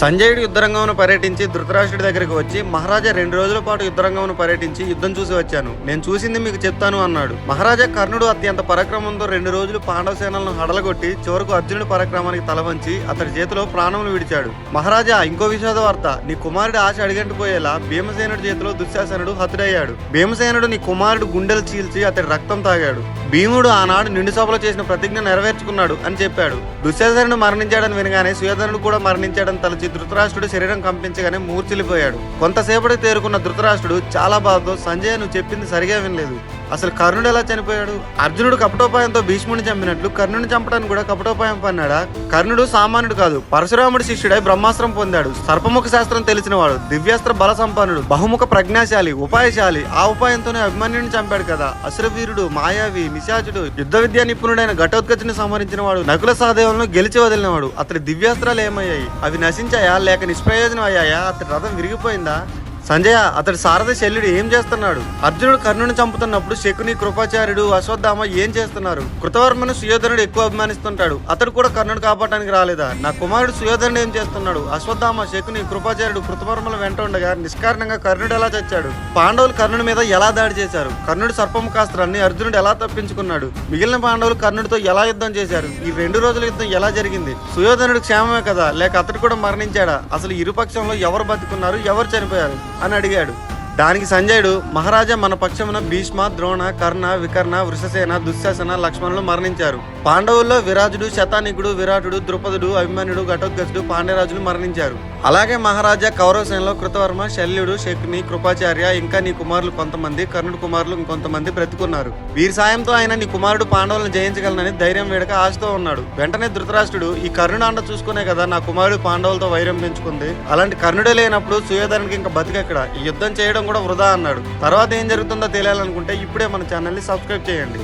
సంజయుడు యుద్ధరంగమును పర్యటించి ధృతరాష్ట్రుడి దగ్గరికి వచ్చి మహారాజా రెండు రోజుల పాటు యుద్ధరంగమును పర్యటించి యుద్ధం చూసి వచ్చాను. నేను చూసింది మీకు చెప్తాను అన్నాడు. మహారాజా కర్ణుడు అత్యంత పరాక్రమంతో రెండు రోజులు పాండవ సేనలను హడలగొట్టి చివరకు అర్జునుడి పరాక్రమానికి తలవంచి అతడి చేతిలో ప్రాణములు విడిచాడు. మహారాజా ఇంకో విషాద వార్త నీ కుమారుడి ఆశ అడిగంటిపోయేలా భీమసేనుడి చేతిలో దుశ్శాసనుడు హతుడయ్యాడు. భీమసేనుడు నీ కుమారుడు గుండెలు చీల్చి అతడి రక్తం తాగాడు. భీముడు ఆనాడు నిండు సభలో చేసిన ప్రతిజ్ఞ నెరవేర్చుకున్నాడు అని చెప్పాడు. దుశ్శాసనుడు మరణించాడని వినగానే సుయోధనుడు కూడా మరణించాడని తలచి ధృతరాష్ట్రుడు శరీరం కంపించగానే మూర్చిలిపోయాడు కొంతసేపటికి తేరుకున్న ధృతరాష్ట్రుడు చాలా బాధతో సంజయ్ నువ్వు చెప్పింది సరిగా వినలేదు. అసలు కర్ణుడు ఎలా చనిపోయాడు? అర్జునుడు కపటోపాయంతో భీష్ముడిని చంపినట్లు కర్ణుని చంపడానికి కూడా కపటోపాయం పన్నాడా? కర్ణుడు సామాన్యుడు కాదు పరశురాముడి శిష్యుడై బ్రహ్మాస్త్రం పొందాడు. సర్పముఖ శాస్త్రం తెలిసినవాడు దివ్యాస్త్ర బల సంపన్నుడు బహుముఖ ప్రజ్ఞాశాలి ఉపాయశాలి. ఆ ఉపాయంతోనే అభిమన్యుని చంపాడు కదా. అసురవీరుడు మాయావి నిశాచుడు యుద్ధ విద్యా నిపుణుడైన ఘటోత్కచుని సంహరించిన వాడు నకుల సహదేవులను గెలిచి వదిలినవాడు. అతడి దివ్యాస్త్రాలు ఏమయ్యాయి? అవి నశించాయా? లేక నిష్ప్రయోజనం అయ్యాయా అతడి రథం విరిగిపోయిందా? సంజయ అతడి సారథి శల్యుడు ఏం చేస్తున్నాడు? అర్జునుడు కర్ణుని చంపుతున్నప్పుడు శకుని కృపాచార్యుడు అశ్వత్థామ ఏం చేస్తున్నారు? కృతవర్మను సుయోధనుడు ఎక్కువ అభిమానిస్తుంటాడు. అతడు కూడా కర్ణుడు కాపాడడానికి రాలేదా? నా కుమారుడు సుయోధనుడు ఏం చేస్తున్నాడు? అశ్వత్థామ శకుని కృపాచార్యుడు కృతవర్మల వెంట ఉండగా నిష్కారణంగా కర్ణుడు ఎలా చచ్చాడు? పాండవులు కర్ణుడి మీద ఎలా దాడి చేశారు? కర్ణుడు సర్పముఖాస్త్రాన్ని అర్జునుడు ఎలా తప్పించుకున్నాడు? మిగిలిన పాండవులు కర్ణుడితో ఎలా యుద్ధం చేశారు? ఈ రెండు రోజుల యుద్ధం ఎలా జరిగింది? సుయోధనుడు క్షేమమే కదా లేక అతడు కూడా మరణించాడా? అసలు ఇరుపక్షంలో ఎవరు బతుకున్నారు? ఎవరు చనిపోయారు? అని అడిగాడు. దానికి సంజయుడు మహారాజా మన పక్షమున భీష్మ ద్రోణ కర్ణ వికర్ణ వృషసేన దుశ్శాసన లక్ష్మణులు మరణించారు. పాండవుల్లో విరాజుడు శతానికుడు విరాటుడు ద్రుపదుడు అభిమన్యుడు ఘటోత్కచుడు పాండ్యరాజులు మరణించారు. అలాగే మహారాజా కౌరవసేనలో కృతవర్మ శల్యుడు శకుని కృపాచార్య ఇంకా నీ కుమారులు కొంతమంది కర్ణుడు కుమారులు ఇంకొంతమంది బ్రతుకున్నారు. వీరి సాయంతో ఆయన నీ కుమారుడు పాండవులను జయించగలనని ధైర్యం వేడక ఆశతో ఉన్నాడు. వెంటనే ధృతరాష్ట్రుడు ఈ కర్ణుడు అండ చూసుకునే కదా నా కుమారుడు పాండవులతో వైరం పెంచుకుంది. అలాంటి కర్ణుడే లేనప్పుడు సుయోధనుడికి ఇంకా బతికెక్కడ? ఈ యుద్ధం చేయడం కూడా వృధా అన్నాడు. తర్వాత ఏం జరుగుతుందో తెలియాలనుకుంటే ఇప్పుడే మన ఛానల్ని సబ్స్క్రైబ్ చేయండి.